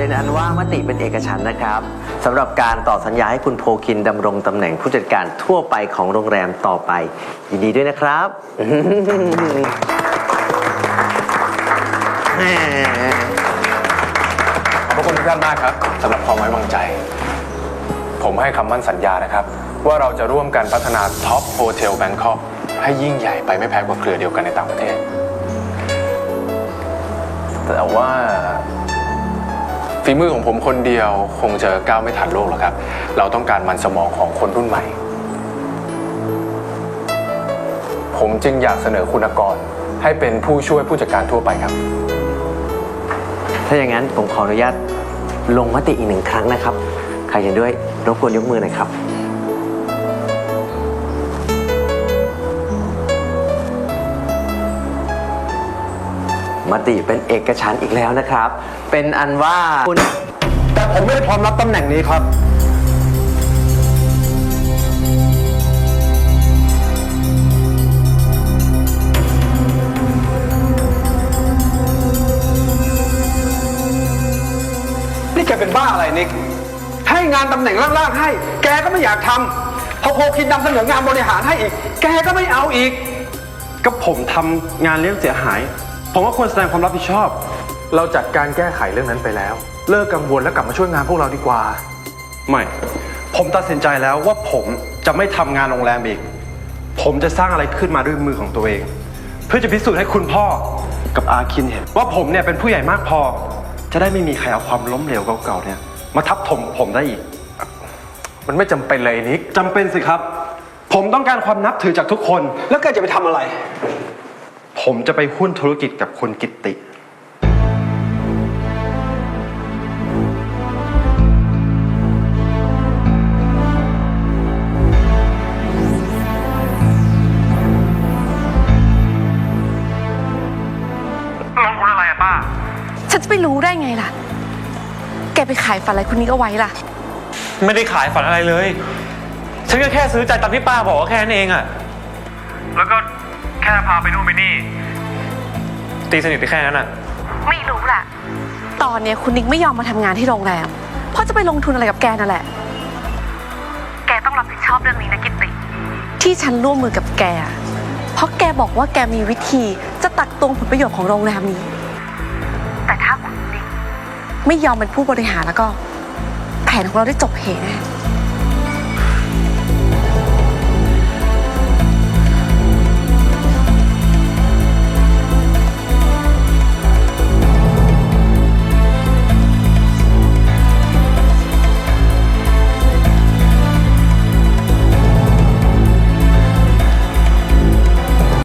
เป็นอันว่ามติเป็นเอกฉันท์นะครับสำหรับการต่อสัญญาให้คุณโพคินดำรงตำแหน่งผู้จัดการทั่วไปของโรงแรมต่อไป ยินดีด้วยนะครับ ขอบพระคุณทุกท่านมากครับสำหรับความไว้วางใจ ผมให้คำมั่นสัญญานะครับ ว่าเราจะร่วมกันพัฒนาท็อปโฮเทลแบงคอกให้ยิ่งใหญ่ไปไม่แพ้กว่าเครือเดียวกันในต่างประเทศ แต่ว่า ฝีมือของผมคนเดียวคงจะก้าวไม่ทันโลกหรอกครับ เราต้องการมันสมองของคนรุ่นใหม่ ผมจึงอยากเสนอคุณกรให้เป็นผู้ช่วยผู้จัดการทั่วไปครับ ถ้าอย่างนั้นผมขออนุญาตลงมติอีกหนึ่งครั้งนะครับ ใครเห็นด้วยรบกวนยกมือหน่อยครับ มติเป็นเอกฉันท์อีกแล้วนะครับ เป็นอันว่าคุณแต่ผมไม่ได้พร้อมรับตำแหน่งนี้ครับ นี่แกเป็นบ้าอะไรนิก ให้งานตำแหน่งล่างๆให้ แกก็ไม่อยากทำพอโพคินนำเสนองานบริหารให้อีก แกก็ไม่เอาอีก ก็ผมทำงานเลี้ยงเสียหาย ผมก็ควรแสดงความรับผิดชอบ เราจัดการแก้ไขเรื่องนั้นไปแล้ว เลิกกังวลแล้วกลับมาช่วยงานพวกเราดีกว่า ไม่ ผมตัดสินใจแล้วว่าผมจะไม่ทำงานโรงแรมอีก ผมจะสร้างอะไรขึ้นมาด้วยมือของตัวเอง เพื่อจะพิสูจน์ให้คุณพ่อกับอาคินเห็น ว่าผมเนี่ยเป็นผู้ใหญ่มากพอ จะได้ไม่มีใครเอาความล้มเหลวเก่าๆเนี่ยมาทับถมผมได้อีก มันไม่จำเป็นเลยนิกจำเป็นสิครับ ผมต้องการความนับถือจากทุกคน แล้วแกจะไปทำอะไร ผมจะไปหุ้นธุรกิจกับคุณกิตติฉันจะไปรู้ได้ไงล่ะ แกไปขายฝันอะไรคนนี้เอาไว้ล่ะ ไม่ได้ขายฝันอะไรเลย ฉันก็แค่ซื้อใจตามที่ป้าบอกว่าแค่นั้นเองอะแล้วก็แค่พาไปนู่นไปนี่ ตีสนิทไปแค่นั้นอะไม่รู้ล่ะ ตอนเนี้ยคุณนิกไม่ยอมมาทำงานที่โรงแรม เพราะจะไปลงทุนอะไรกับแกนั่นแหละ แกต้องรับผิดชอบเรื่องนี้นะกิตติ ที่ฉันร่วมมือกับแก เพราะแกบอกว่าแกมีวิธีจะตักตวงผลประโยชน์ของโรงแรมนี้ แต่ถ้าคุณนิกไม่ยอมเป็นผู้บริหารแล้วก็ แผนของเราได้จบเหแน่